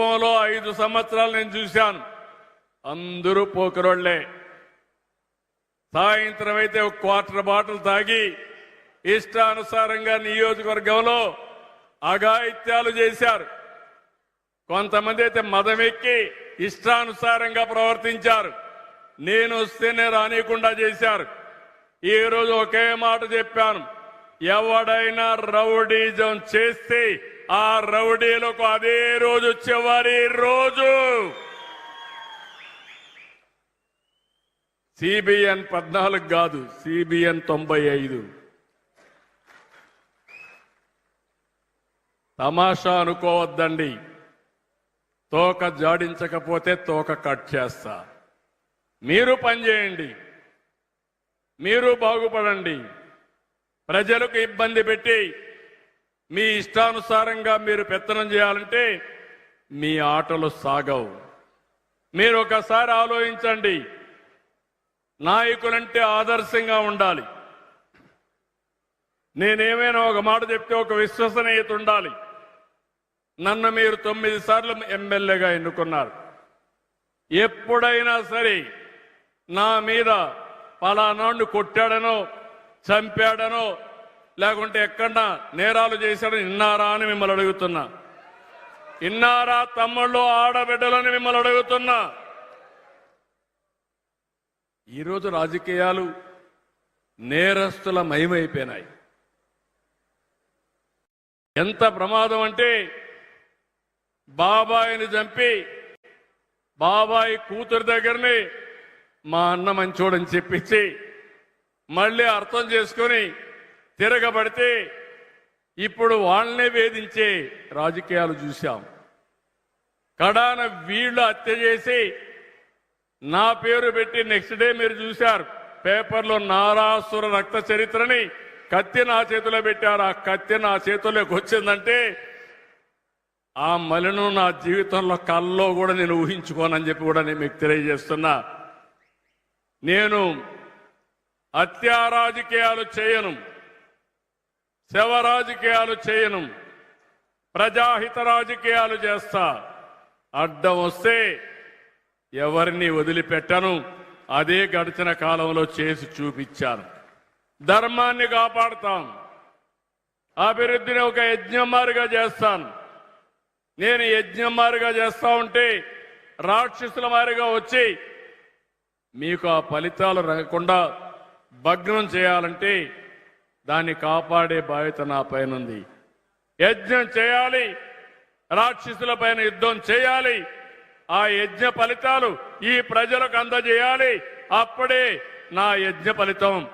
కుప్పంలో ఐదు సంవత్సరాలు నేను చూశాను. అందరూ పోకరోళ్ళే సాయంత్రం అయితే ఒక క్వార్టర్ బాటిల్ తాగి ఇష్టానుసారంగా నియోజకవర్గంలో అఘాయిత్యాలు చేశారు. కొంతమంది అయితే మదమెక్కి ఇష్టానుసారంగా ప్రవర్తించారు. నేను వస్తేనే రానియకుండా చేశారు. ఈరోజు ఒకే మాట చెప్పాను. ఎవడైనా రౌడీజం చేస్తే ఆ రౌడీలకు అదే రోజు చివరి రోజు. సిబిఎన్ పద్నాలుగు కాదు సిబిఎన్ తొంభై ఐదు. తమాషా అనుకోవద్దండి. తోక జాడించకపోతే తోక కట్ చేస్తా. మీరు పనిచేయండి మీరు బాగుపడండి. ప్రజలకు ఇబ్బంది పెట్టి మీ ఇష్టానుసారంగా మీరు పెత్తనం చేయాలంటే మీ ఆటలు సాగవు. మీరు ఒకసారి ఆలోచించండి. నాయకులంటే ఆదర్శంగా ఉండాలి. నేనేమైనా ఒక మాట చెప్తే ఒక విశ్వసనీయత ఉండాలి. నన్ను మీరు తొమ్మిది సార్లు ఎమ్మెల్యేగా ఎన్నుకున్నారు. ఎప్పుడైనా సరే నా మీద పలానాడు కొట్టాడనో చంపాడనో లేకుంటే ఎక్కడన్నా నేరాలు చేశాడని ఇన్నారా అని మిమ్మల్ని అడుగుతున్నా. ఇన్నారా తమ్ముళ్ళు ఆడబిడ్డలని మిమ్మల్ని అడుగుతున్నా. ఈరోజు రాజకీయాలు నేరస్తుల మయమైపోయినాయి ఎంత ప్రమాదం అంటే బాబాయిని చంపి బాబాయి కూతురు దగ్గరని మా అన్న మంచోడని చెప్పించి మళ్ళీ అర్థం చేసుకొని తిరగబడితే ఇప్పుడు వాళ్ళనే వేధించే రాజకీయాలు చూశాం. కడాన వీళ్ళు హత్య చేసి నా పేరు పెట్టి నెక్స్ట్ డే మీరు చూశారు. పేపర్లో నారాసుర రక్త చరిత్రని కత్తి నా చేతిలో పెట్టారు. ఆ కత్తి నా చేతిలోకి వచ్చిందంటే ఆ మలిను నా జీవితంలో కల్లో కూడా నేను ఊహించుకోనని చెప్పి కూడా నేను మీకు తెలియజేస్తున్నా. నేను హత్యా రాజకీయాలు చేయను. శవ రాజకీయాలు చేయను. ప్రజాహిత రాజకీయాలు చేస్తా. అడ్డం వస్తే ఎవరిని వదిలిపెట్టను. అదే గడిచిన కాలంలో చేసి చూపించాను. ధర్మాన్ని కాపాడతాం. అభివృద్ధిని ఒక యజ్ఞమారుగా చేస్తాను. నేను యజ్ఞమారుగా చేస్తా ఉంటే రాక్షసుల మారిగా వచ్చి మీకు ఆ ఫలితాలు రాకుండా భగ్నం చేయాలంటే దాన్ని కాపాడే బాధ్యత నా పైన ఉంది. యజ్ఞం చేయాలి. రాక్షసుల పైన యుద్ధం చేయాలి. ఆ యజ్ఞ ఫలితాలు ఈ ప్రజలకు అందజేయాలి. అప్పుడే నా యజ్ఞ ఫలితం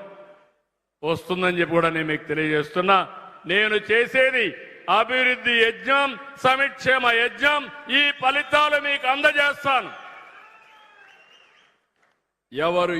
వస్తుందని చెప్పి కూడా నేను మీకు తెలియజేస్తున్నా. నేను చేసేది అభివృద్ధి యజ్ఞం సమిక్షేమ యజ్ఞం. ఈ ఫలితాలు మీకు అందజేస్తాను. ఎవరు